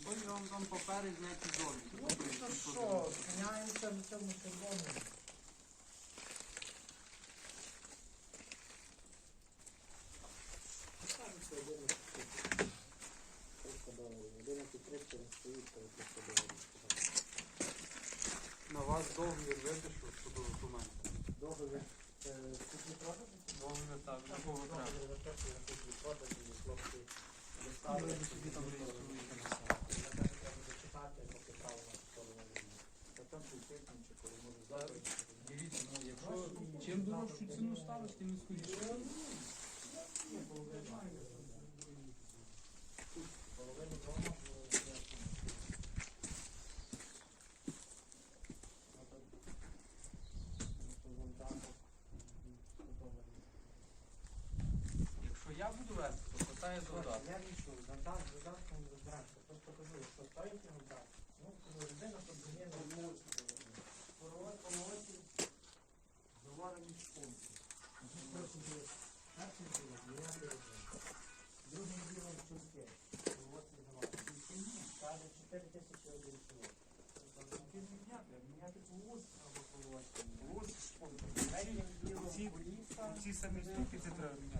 Антон Львович, вам папери, знаєте, зовні. Ну, то що, спиняємося на цьому червоному. Дивіться, ну, якщо чим дорожчу ціну ставиш, тим і скоріше. Половину дома. ці самі ступиці треба міняти.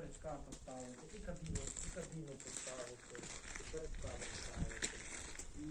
передка поставити, і кабіну, і кабіну поставити, і перечка поставити. І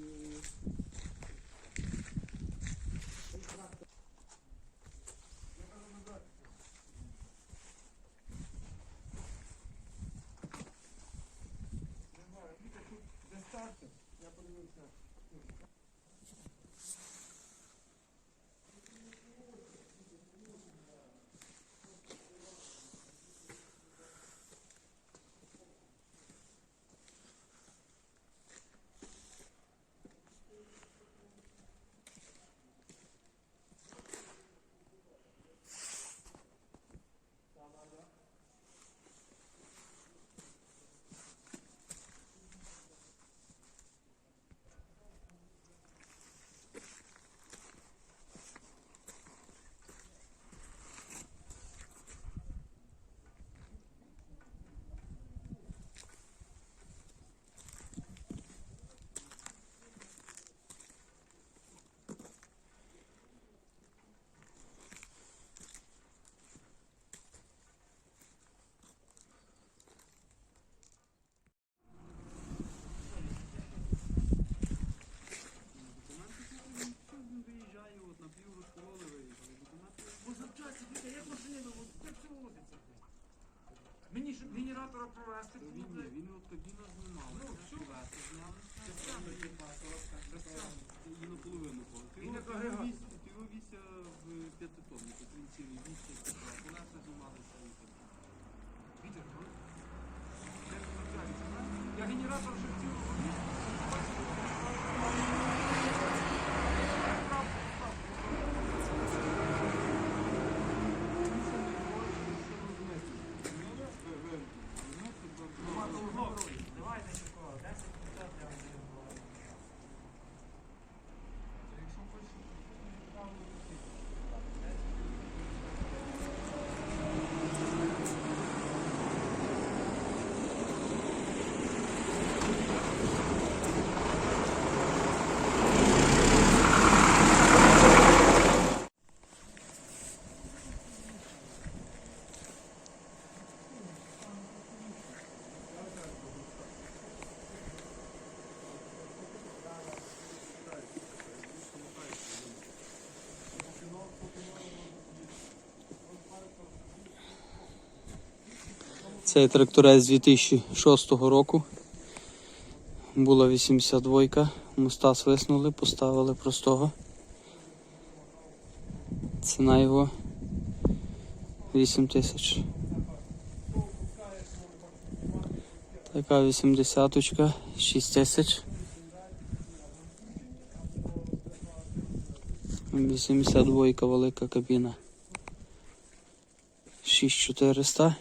Цей тракторець 2006 року. Була 82-ка. Моста свиснули, поставили простого. Ціна його 8 тисяч. Така 80-ка 6 тисяч. 82-ка велика кабіна. 6400.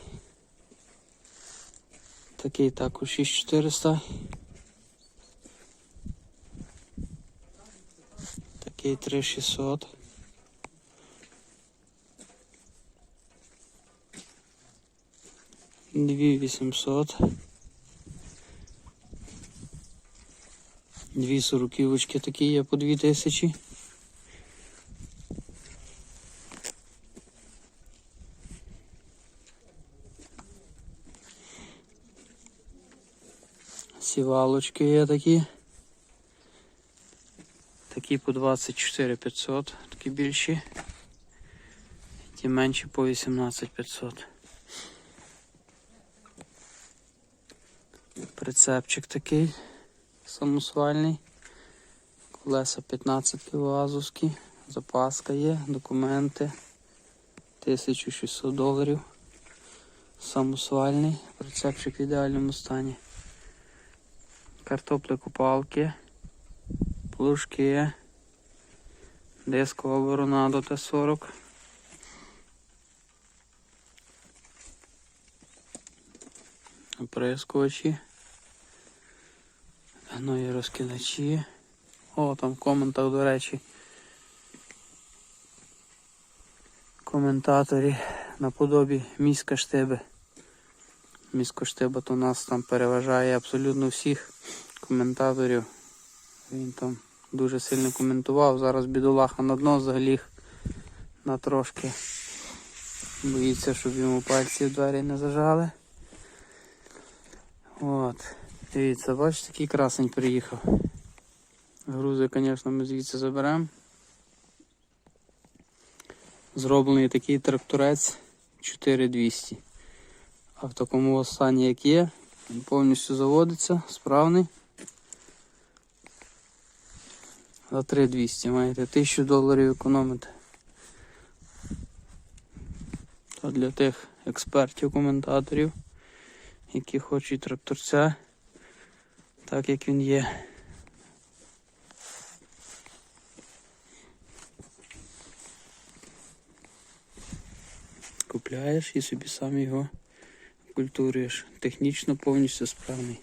Такий також 6400. Такий 3600. Дві 800. Дві сороківочки такі є по 2000. Сівалочки є такі. Такі по 24 500, такі більші. Ті менші по 18 500. Прицепчик такий самосвальний. Колеса 15 кВазовські. Запаска є, документи. 1600 доларів. Самосвальний. Прицепчик в ідеальному стані картоплекопалки, плужки, дискова борона до Т-40. Оприскувачі, гної розкидачі. О, там в коментах, до речі, коментаторі наподобі міська штиби. Місько штиба то нас там переважає абсолютно всіх коментаторів. Він там дуже сильно коментував. Зараз бідолаха на дно заліг на трошки. Боїться, щоб йому пальці в двері не зажали. От. Дивіться, бачите, який красень приїхав. Грузи, звісно, ми звідси заберемо. Зроблений такий тракторець 4200. А в такому стані, як є, він повністю заводиться, справний. За 3200 маєте 1000 доларів економити. То для тих експертів, коментаторів, які хочуть тракторця, так як він є. Купляєш і собі сам його культуруєш. Технічно повністю справний.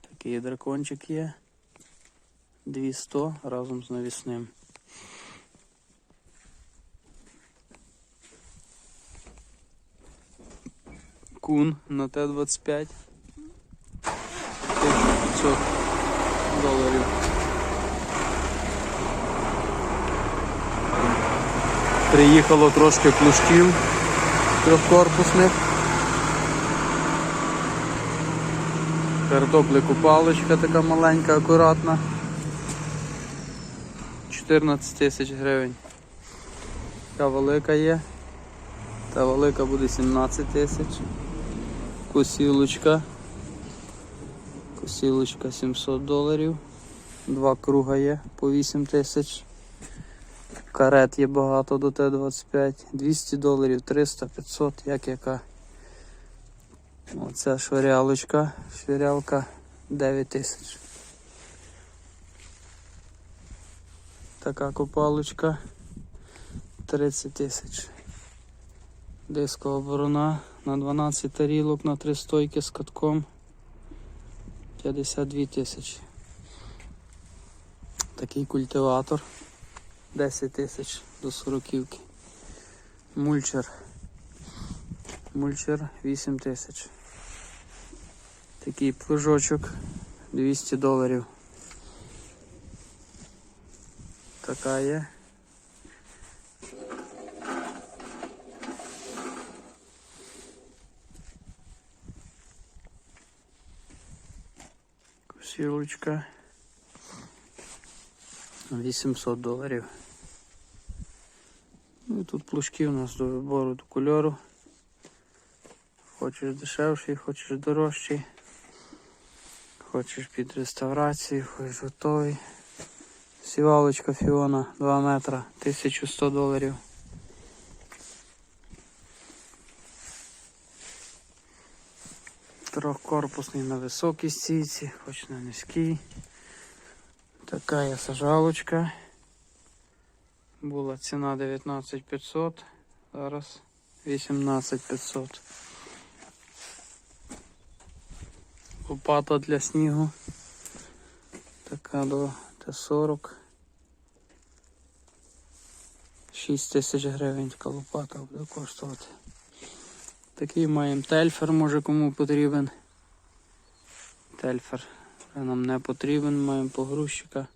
Такий дракончик є. 200 разом з навісним. Кун на Т-25. 1500 доларів. Приїхало трошки плужків трьохкорпусних. Картоплику паличка така маленька, акуратна. 14 тисяч гривень. Така велика є. Та велика буде 17 тисяч. Косілочка. Косілочка 700 доларів. Два круга є по 8 тисяч. Карет є багато до Т-25. 200 доларів, 300, 500, як яка. Оце швирялочка. Швирялка 9 тисяч. Така копалочка 30 тисяч. Дискова борона на 12 тарілок на 3 стойки з катком 52 тисячі. Такий культиватор 10 тисяч до сороківки. Мульчер. Мульчер 8 тисяч. Такий плужочок 200 доларів. Така є. Косілочка. 800 доларів. Ну і тут плужки у нас до вибору до кольору. Хочеш дешевший, хочеш дорожчий. Хочеш під реставрацію, хочеш готовий. Сівалочка Фіона 2 метра, 1100 доларів. Трьохкорпусний на високій стійці, хоч на низькій. Така є сажалочка. Була ціна 19500, зараз 18500. Лопата для снігу. Така до Т-40. 6 тисяч гривень така лопата буде коштувати. Такий маємо тельфер, може кому потрібен. Тельфер нам не потрібен, маємо погрузчика.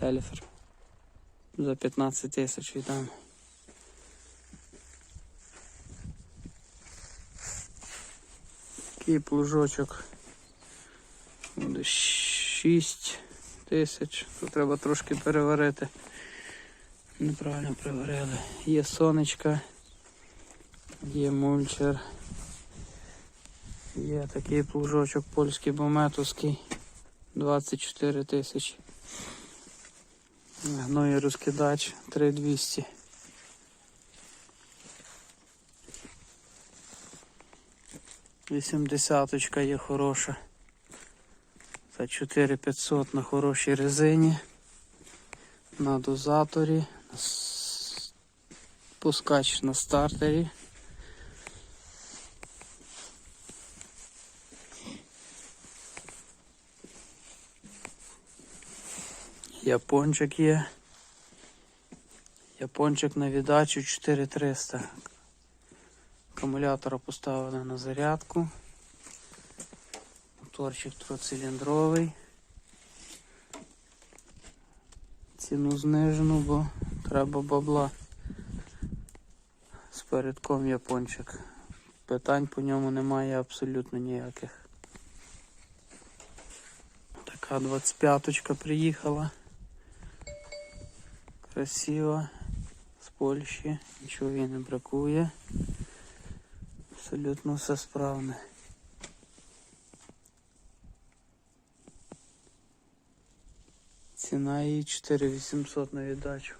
Тельфер. За 15 тисяч віддам. Такий плужочок. Буде 6 тисяч. Тут треба трошки переварити. Неправильно приварили. Є сонечка, є мульчер. Є такий плужочок польський бометовський. 24 тисячі. Гної розкидач 3200. Вісімдесяточка є хороша. За 4500 на хорошій резині. На дозаторі. Пускач на стартері. Япончик є. Япончик на віддачу 4300. Акумулятора поставили на зарядку. Моторчик трициліндровий. Ціну знижену, бо треба бабла. З Передком япончик. Питань по ньому немає абсолютно ніяких. Така 25-ка приїхала. Красива. З Польщі. Нічого їй не бракує. Абсолютно все справне. Ціна її 4800 на віддачу.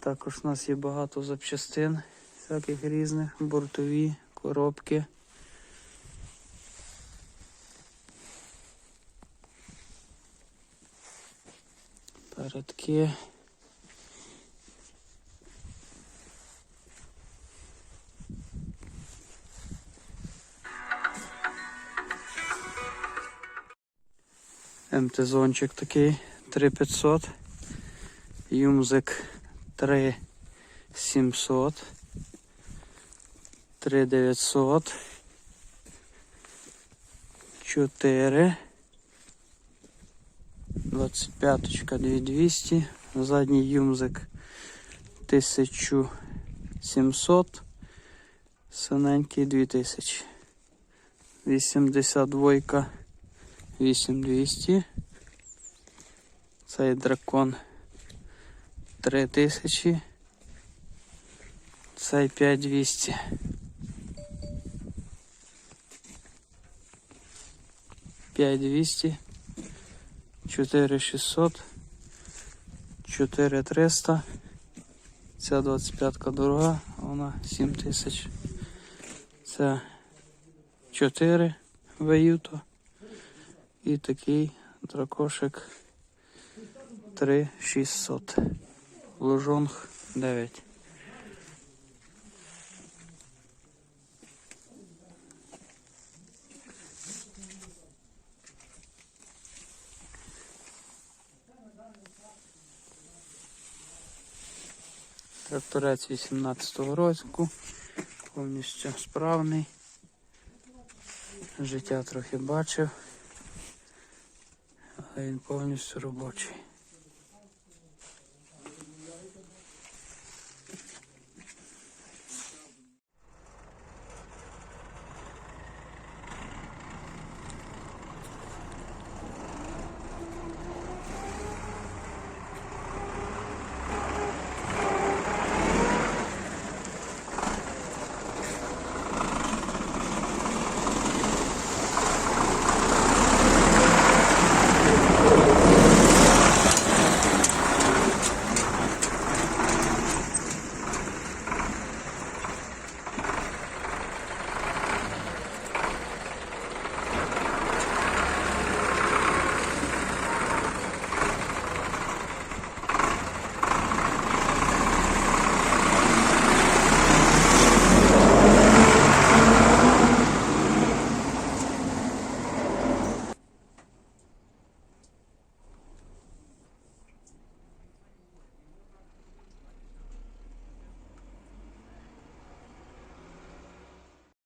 Також у нас є багато запчастин, всяких різних, бортові, коробки. Передки. МТ-зончик такий 3500. Юмзик 3700. 3900. 4. 25 2200. Задній юмзик 1700. Синенький 2000. 82 8200. Цей дракон 3000. Цей 5200. П'ять двісті, чотири шістсот, чотири триста. Ця 25-ка дорога, а вона 7 тисяч. Це 4 веюто. І такий дракошик 3600. Лужонг 9. Тракторець 18-го року, повністю справний. Життя трохи бачив, але він повністю робочий.